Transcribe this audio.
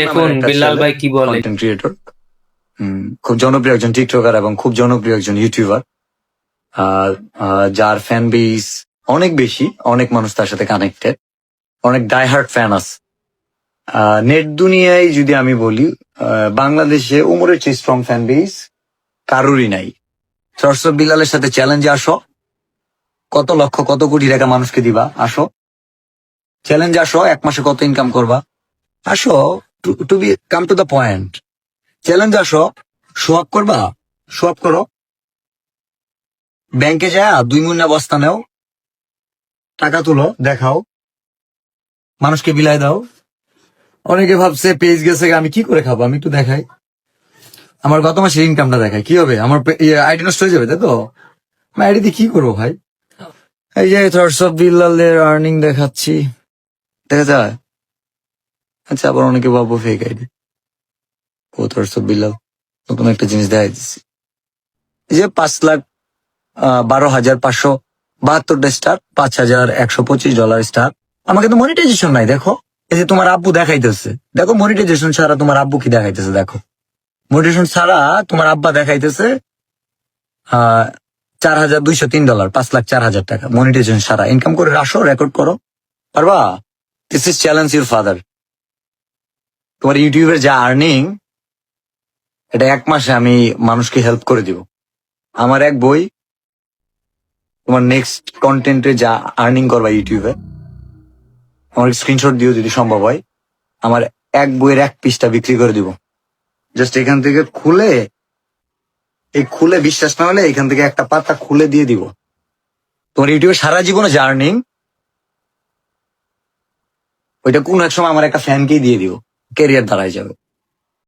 দেখুন বিল্লাল ভাই কি বলে? ক্রিয়েটর খুব জনপ্রিয় একজন টিকটকার এবং খুব জনপ্রিয় একজন ইউটিউবার যার ফ্যান বেস অনেক বেশি অনেক মানুষ তার সাথে কানেক্টেড অনেক ডাইহার্ট ফ্যান আছে। নেট দুনিয়ায় যদি আমি বলি বাংলাদেশে উমরের চেয়ে স্ট্রং ফ্যান বেস কারোরই নাই। সরসব বিলালের সাথে চ্যালেঞ্জে আসো। কত লক্ষ কত কোটি টাকা মানুষকে দিবা আসো। চ্যালেঞ্জ আসো এক মাসে কত ইনকাম করবা। আসো to become to the point challenge আসো আপ করবা? আপ করো। ব্যাংকে যা দুই মুন্না বস্তা নেও। টাকা তুলো, দেখাও। মানুষকে বিলাই দাও। অনেকে ভাবছে, পেজ গেছে, আমি কি করে খাব? আমি একটু দেখাই। আমার গত মাসের ইনকামটা দেখাই, কি হবে? আমার আইডি নষ্ট হয়ে যাবে, তাই তো? আইডি দিয়ে কি করব ভাই? এই যে থটস অফ আর্নিং দেখাচ্ছি। দেখা যায়? আচ্ছা আবার অনেকে ভাববো ফেক আইডি ও থটস অফ বিল্লাল নতুন একটা জিনিস দেখাই দিচ্ছি যে পাঁচ লাখ বারো হাজার পাঁচশো বাহাত্তরটা স্টার পাঁচ হাজার একশো পঁচিশ ডলার স্টার আমাকে তো মনিটাইজেশন নাই, দেখো। এই যে তোমার আব্বু দেখাইতেছে। দেখো মনিটাইজেশন ছাড়া তোমার আব্বু কি দেখাইতেছে, দেখো। মনিটাইজেশন ছাড়া তোমার আব্বা দেখাইতেছে চার হাজার দুইশো তিন ডলার পাঁচ লাখ চার হাজার টাকা। মনিটাইজেশন ছাড়া। ইনকাম করে আসো রেকর্ড করো। পারবা? This is challenge your father তোমার ইউটিউবের যা আর্নিং এটা এক মাসে আমি মানুষকে হেল্প করে দিব। আমার এক বই, তোমার নেক্সট কন্টেন্টে যা আর্নিং করবা ইউটিউবে আমার স্ক্রিনশট দিও যদি সম্ভব হয়, আমার এক বইয়ের এক পিসটা বিক্রি করে দিব। জাস্ট এখান থেকে খুলে, এই খুলে বিশ্বাস না হলে এখান থেকে একটা পাতা খুলে দিয়ে দিব। তোমার ইউটিউবে সারা জীবনে যা আর্নিং ওইটা কোন এক সময় আমার একটা ফ্যানকেই দিয়ে দিব। ক্যারিয়ার দাঁড়ায় যাবে।